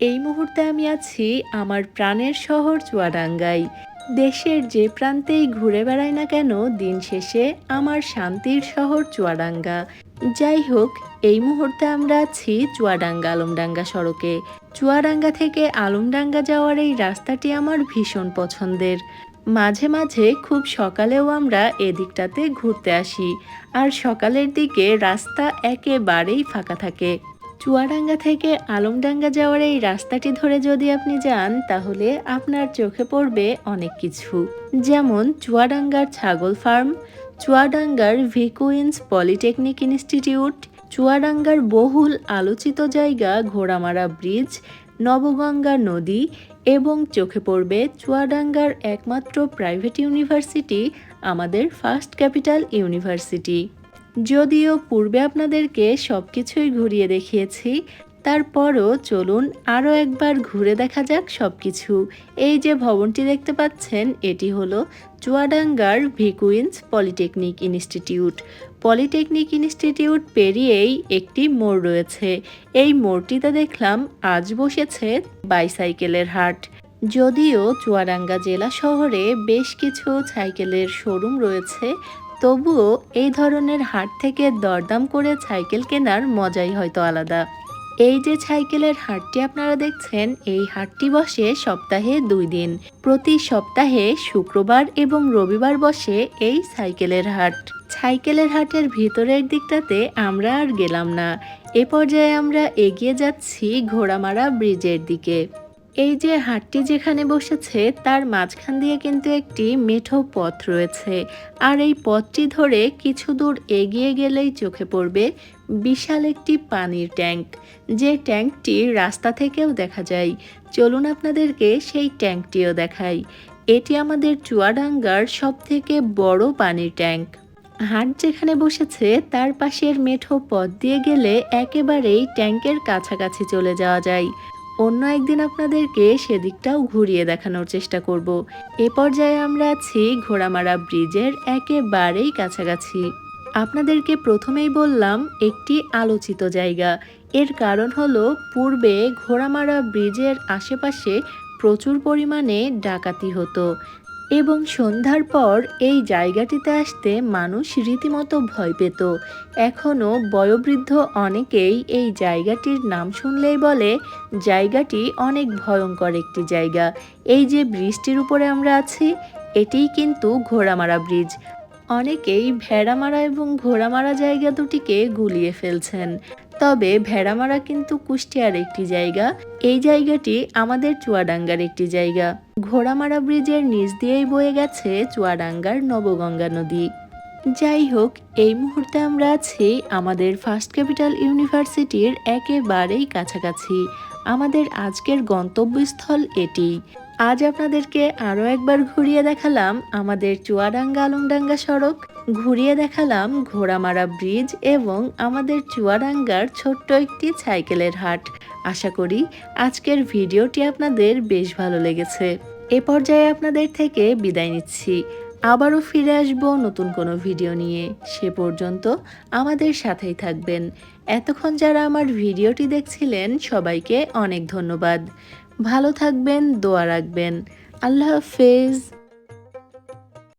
এই মুহূর্তে আমি আছি আমার প্রাণের শহর চুয়াডাঙ্গাই দেশের যে প্রান্তেই ঘুরে বেড়াই না কেন, দিন শেষে আমার শান্তির শহর চুয়াডাঙ্গা। যাই হোক, এই মুহূর্তে আমরা আছি চুয়াডাঙ্গা আলমডাঙ্গা সড়কে। চুয়াডাঙ্গা থেকে আলমডাঙ্গা যাওয়ার এই রাস্তাটি আমার ভীষণ পছন্দের। মাঝে মাঝে খুব সকালেও আমরা এদিকটাতে ঘুরতে আসি, আর সকালের দিকে রাস্তা একেবারেই ফাঁকা থাকে। চুয়াডাঙ্গা থেকে আলমডাঙ্গা যাওয়ার এই রাস্তাটি ধরে যদি আপনি যান, তাহলে আপনার চোখে পড়বে অনেক কিছু। যেমন চুয়াডাঙ্গার ছাগল ফার্ম, চুয়াডাঙ্গার ভিকুইন্স পলিটেকনিক ইনস্টিটিউট, চুয়াডাঙ্গার বহুল আলোচিত জায়গা ঘোড়ামারা ব্রিজ, নবগঙ্গা নদী এবং চোখে পড়বে চুয়াডাঙ্গার একমাত্র প্রাইভেট ইউনিভার্সিটি, আমাদের ফার্স্ট ক্যাপিটাল ইউনিভার্সিটি। যদিও পূর্বে আপনাদেরকে সব কিছুই ঘুরিয়ে দেখিয়েছি, তারপরও চলুন আরও একবার ঘুরে দেখা যাক সব কিছু এই যে ভবনটি দেখতে পাচ্ছেন, এটি হলো চুয়াডাঙ্গার ভিকুইন্স পলিটেকনিক ইনস্টিটিউট। পলিটেকনিক ইনস্টিটিউট পেরিয়েই একটি মোড় রয়েছে। এই মোড়টিতে দেখলাম আজ বসেছে বাইসাইকেলের হাট। যদিও চুয়াডাঙ্গা জেলা শহরে বেশ কিছু সাইকেলের শোরুম রয়েছে তবুও এই ধরনের হাট থেকে দরদাম করে সাইকেল কেনার মজাই হয়তো আলাদা। এই যে সাইকেলের হাটটি আপনারা দেখছেন, এই হাটটি বসে সপ্তাহে দুই দিন। প্রতি সপ্তাহে শুক্রবার এবং রবিবার বসে এই সাইকেলের হাট। সাইকেলের হাটের ভিতরের দিকটাতে আমরা আর গেলাম না। এ পর্যায়ে আমরা এগিয়ে যাচ্ছি ঘোড়ামারা ব্রিজের দিকে। এই যে হাটটি যেখানে বসেছে, তার মাঝখান দিয়ে কিন্তু একটি মেঠো পথ রয়েছে। আর এই পথটি ধরে কিছু দূর এগিয়ে গেলেই চোখে পড়বে বিশাল একটি পানির ট্যাঙ্ক। যে ট্যাঙ্কটি রাস্তা থেকেও দেখা যায়। চলুন আপনাদেরকে সেই ট্যাঙ্কটিও দেখাই। এটি আমাদের চুয়াডাঙ্গার সব থেকে বড় পানির ট্যাঙ্ক। হাট যেখানে বসেছে, তার পাশের মেঠো পথ দিয়ে গেলে একেবারেই ট্যাঙ্কের কাছাকাছি চলে যাওয়া যায়। অন্য একদিন আপনাদেরকে সেদিকটাও ঘুরিয়ে দেখানোর চেষ্টা করব। এ পর্যায়ে আমরা আছি ঘোড়ামারা ব্রিজের একেবারেই কাছাকাছি। আপনাদেরকে প্রথমেই বললাম, একটি আলোচিত জায়গা। এর কারণ হলো, পূর্বে ঘোড়ামারা ব্রিজের আশেপাশে প্রচুর পরিমাণে ডাকাতি হতো। এবং সন্ধ্যার পর এই জায়গাটিতে আসতে মানুষ রীতিমতো ভয় পেত। এখনও বয়োবৃদ্ধ অনেকেই এই জায়গাটির নাম শুনলেই বলে, জায়গাটি অনেক ভয়ঙ্কর একটি জায়গা। এই যে ব্রিজটির উপরে আমরা আছি, এটিই কিন্তু ঘোড়ামারা ব্রিজ। অনেকেই ভেড়ামারা এবং ঘোড়ামারা জায়গা দুটিকে গুলিয়ে ফেলছেন। তবে ভেড়ামারা কিন্তু কুষ্টিয়ার একটি জায়গা। এই জায়গাটি আমাদের চুয়াডাঙ্গার একটি জায়গা। ঘোড়ামারা ব্রিজের নিচ দিয়েই বয়ে গেছে চুয়াডাঙ্গার নবগঙ্গা নদী। যাই হোক, এই মুহূর্তে আমরা আছি আমাদের ফার্স্ট ক্যাপিটাল ইউনিভার্সিটির একেবারেই কাছাকাছি। আমাদের আজকের গন্তব্যস্থল এটি। আজ আপনাদেরকে আরও একবার ঘুরিয়ে দেখালাম আমাদের চুয়াডাঙ্গা আলংডাঙ্গা সড়ক। ঘুরিয়ে দেখালাম ঘোড়ামারা ব্রিজ এবং আমাদের চুয়াডাঙ্গার ছোট্ট একটি সাইকেলের হাট। আশা করি আজকের ভিডিওটি আপনাদের বেশ ভালো লেগেছে। এ পর্যায়ে আপনাদের থেকে বিদায় নিচ্ছি। আবারও ফিরে আসব নতুন কোনো ভিডিও নিয়ে। সে পর্যন্ত আমাদের সাথেই থাকবেন। এতক্ষণ যারা আমার ভিডিওটি দেখছিলেন, সবাইকে অনেক ধন্যবাদ। ভালো থাকবেন, দোয়া রাখবেন। আল্লাহ হাফেজ।